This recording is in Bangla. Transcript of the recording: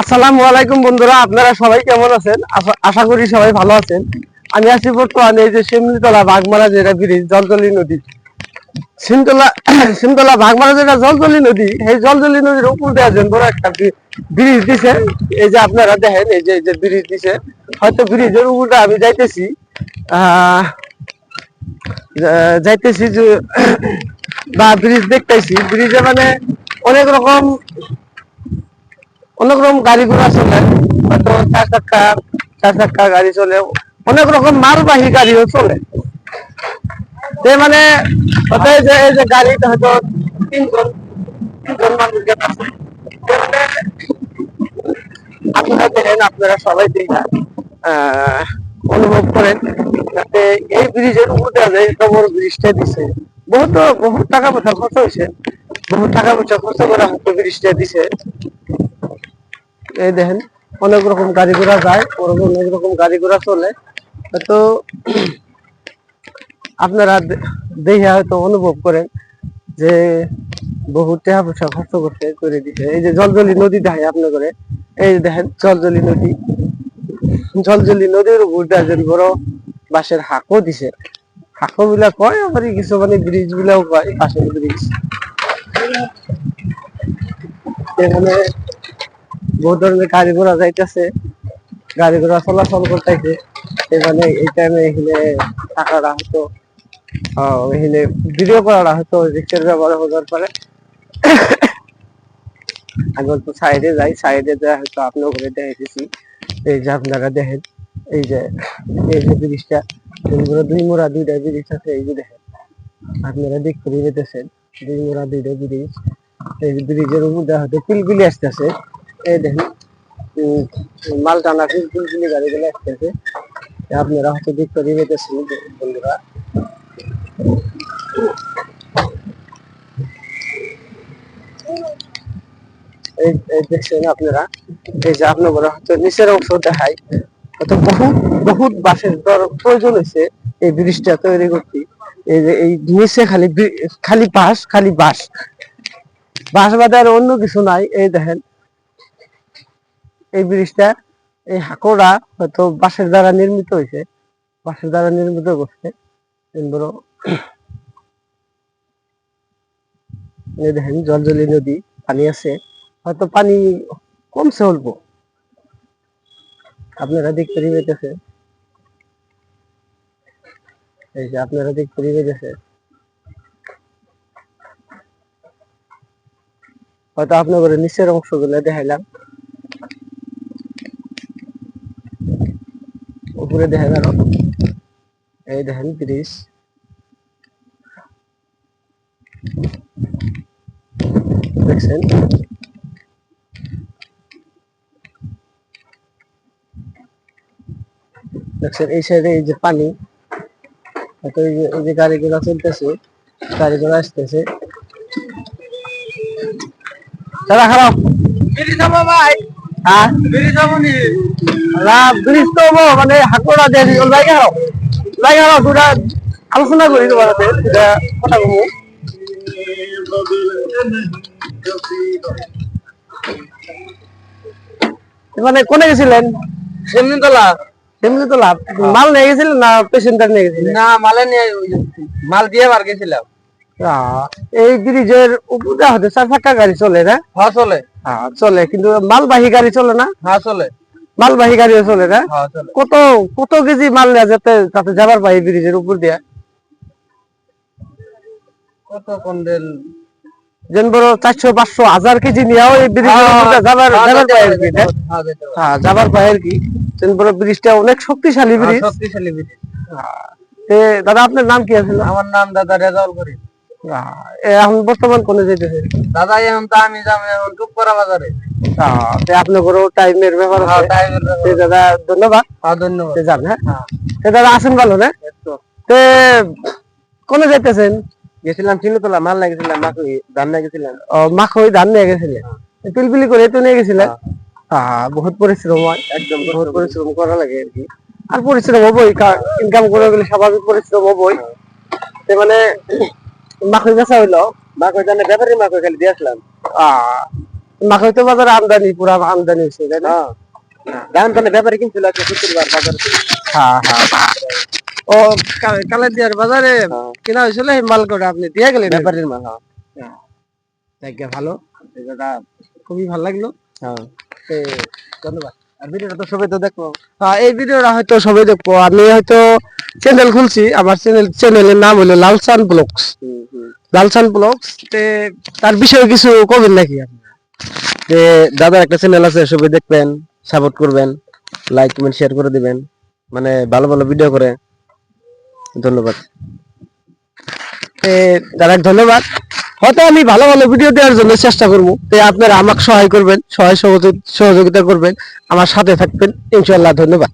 আসসালামু আলাইকুম বন্ধুরা, আপনারা সবাই কেমন আছেন? আশা- করি সবাই ভালো আছেন। আমি আছি বর্তমানে এই যে শিমলিতলা বাগমারা যেটা ব্রিজ, জলজলি নদী। সিমতলা সিমতলা বাগমারা যেটা জলজলি নদী এই জলজলি নদীর উপর দেওয়া যেন বড় একটা ব্রিজ দিছে। এই যে আপনারা দেখেন, এই যে এই যে ব্রিজ দিছে। হয়তো ব্রিজের উপরটা আমি যাইতেছি। যাইতেছি যে, বা ব্রিজ দেখতেছি। ব্রিজে মানে অনেক রকম অনেক রকম গাড়ি ঘোড়া চলে হয়তো চার চাক্কা চার চাক্কা গাড়ি চলে। অনেক রকম মালবাহী গাড়িও চলে। যে মানে এই যে যে গাড়িটা হয়তো তিনজন তিনজন আপনারা দেখেন আপনারা সবাই আহ, অনুভব করেন যাতে এই ব্রিজের উপর এত ব্রিজটা দিছে বহুত বহুত টাকা পয়সা খরচ হয়েছে। বহুত টাকা পয়সা খরচ করে হয়তো ব্রিজটা দিছে। এই দেখেন, অনেক রকম গাড়ি ঘোড়া যায়, ওরকম অনেক রকম গাড়ি ঘোড়া চলে। তো আপনারা দেখে হয়তো অনুভব করেন যে বহু টাকা পয়সা খরচ করতে করে দিছে। এই যে জলজলি নদী দেখে আপনি করে এই দেখেন, জলজলি নদী। জলজলি নদীর উপর একজন বড় বাঁশের হাঁকও দিছে। হাঁকো বিলা কয় আবার কিছু মানে ব্রিজ বিলাও কয়, বাঁশের ব্রিজ। এখানে বহু ধরনের গাড়ি ঘোড়া যাইতেছে। গাড়ি ঘোড়া চলাচল করতেছে। এখানে এই টাইমে এখানে টাকাটা হয়তো এখানে ভিডিও করাটা হয়তো রিক্সার ব্যবহার হওয়ার পরে। আমি অল্প সাইডে যাই সাইডে যাই হয়তো আপনার ঘরে দেখেছি। এই যে আপনারা দেখেন, এই যে এই যে ব্রিজটা দুই মোড়া, দুইটা ব্রিজ আছে, এই যে দেখেন। আপনারা দিক করে যেতেছেন দুই মোড়া, দুইটা ব্রিজ। এই ব্রিজের উপর দিয়ে হয়তো পিলপিলি আসতেছে। এই দেখেন মাল টানা গাড়িগুলো আসতেছে। আপনারা হয়তো দিক করে যেতেছেন বন্ধুরা দেখছেন আপনারা, এই যে আপনার হয়তো নিচের অংশ দেখায় হয়তো বহুত বহুত বাসের প্রয়োজন হয়েছে এই ব্রিজটা তৈরি করতে। এই যে, এই নিচে খালি খালি বাঁশ খালি বাঁশ। বাঁশ বাদে আর অন্য কিছু নাই, এই দেখেন। এই ব্রিজটা, এই হাঁকোড়া হয়তো বাঁশের দ্বারা নির্মিত হয়েছে। বাঁশের দ্বারা নির্মিত করছে। এই দেখেন, জলজলি নদী, পানি আছে। হয়তো পানি কমছে অল্প। আপনারা দেখতে পেতেছে এই যে আপনারা দেখতে পেতেছে হয়তো আপনাদের নিচের অংশগুলো দেখাইলাম। উপরে দেখা গেল। এই দেখেন ব্রিজ দেখছেন? দেখছেন, এই সাইডে এই যে পানি হয়তো এই যে এই যে গাড়িগুলো চলতেছে, গাড়িগুলো আসতেছে। দাদা খারাপ। ভাই। হ্যাঁ? ব্রিজ তো মানে দুটা আলোচনা করি তোমার সাথে কথা কমু। মানে কোনে গেছিলেন? সেমনি তো লাভ মাল নিয়ে গেছিলেন না পেশেন্টার নিয়ে গেছিলেন? না মালে নিয়ে মাল দিয়ে বার গেছিলাম। এই ব্রিজের উপরে হতে চার গাড়ি চলে না? হ্যাঁ চলে। হ্যাঁ চলে কিন্তু মালবাহী গাড়ি চলে না? হ্যাঁ চলে। মালবাহী গাড়িও চলে না? হ্যাঁ কত কত কেজি মাল যাতে তাতে যাবার পাই ব্রিজের উপর দিয়া? কত কন্ডেল যেন বড় চারশো পাঁচশো হাজার কেজি নিয়েও এই ব্রিজের উপর দিয়ে যাবার যাবার পাই আর কি হ্যাঁ। হ্যাঁ যাবার পাই আর কি। যেন বড় ব্রিজটা অনেক শক্তিশালী ব্রিজ। শক্তিশালী ব্রিজ। দাদা আপনার নাম কি আছে? আমার নাম দাদা রেজাউল করি এখন বর্তমান কোনে যেতেছে দাদা এখন তো আমি যাব এখন টুকপাড়া বাজারে। আপনার টাইমের ব্যাপার হ্যাঁ দাদা ধন্যবাদ। হ্যাঁ ধন্যবাদ। তে যান হ্যাঁ? তে দাদা আসেন ভালো না তে। কোনে যাইতেছেন? গেছিলাম মাল গেছিলাম ধান না গেছিলাম। ও মাখই ধান নিয়ে গেছিলেন পিলপিলি করে তো নিয়ে গেছিলেন হ্যাঁ। বহুত পরিশ্রম হয়। একদম বহুত পরিশ্রম। করা লাগে আর কি। আর পরিশ্রম হবই ইনকাম করে গেলে স্বাভাবিক পরিশ্রম হবই। তে মানে মাখই বেচা হইল। মাকুই জানে ব্যাপারী মাকুই খালি দিয়ে আসলাম। তো বাজারে আমদানি পুরা আমদানি হয়েছে তাই না? হ্যাঁ। দাম তাহলে ব্যাপারে কিনছিল আজকে শুক্রবার বাজার। হ্যাঁ হ্যাঁ। ও কালে দিয়ার বাজারে হ্যাঁ। কেনা হয়েছিল এই আপনি দিয়ে গেলেন? ব্যাপারীর মাল হ্যাঁ। ভালো। খুবই ভালো লাগল। হ্যাঁ। ধন্যবাদ। আর ভিডিওটা তো সবাই তো দেখব হ্যাঁ, এই ভিডিওটা হয়তো সবাই দেখব। আমি হয়তো চ্যানেল খুলছি আমার চ্যানেল চ্যানেলের নাম হলো লালসান ব্লগস। লালসান ব্লগস তে তার বিষয়ে কিছু কবেন নাকি যে দাদার একটা চ্যানেল আছে, সবাই দেখবেন সাপোর্ট করবেন লাইক কমেন্ট শেয়ার করে দিবেন মানে ভালো ভালো ভিডিও করে। ধন্যবাদ। দাদা ধন্যবাদ। হয়তো আমি ভালো ভালো ভিডিও দেওয়ার জন্য চেষ্টা করব। তে আপনারা আমাকে সহায় করবেন, সহায় সহযোগি- সহযোগিতা করবেন, আমার সাথে থাকবেন। ইনশাল্লাহ ধন্যবাদ।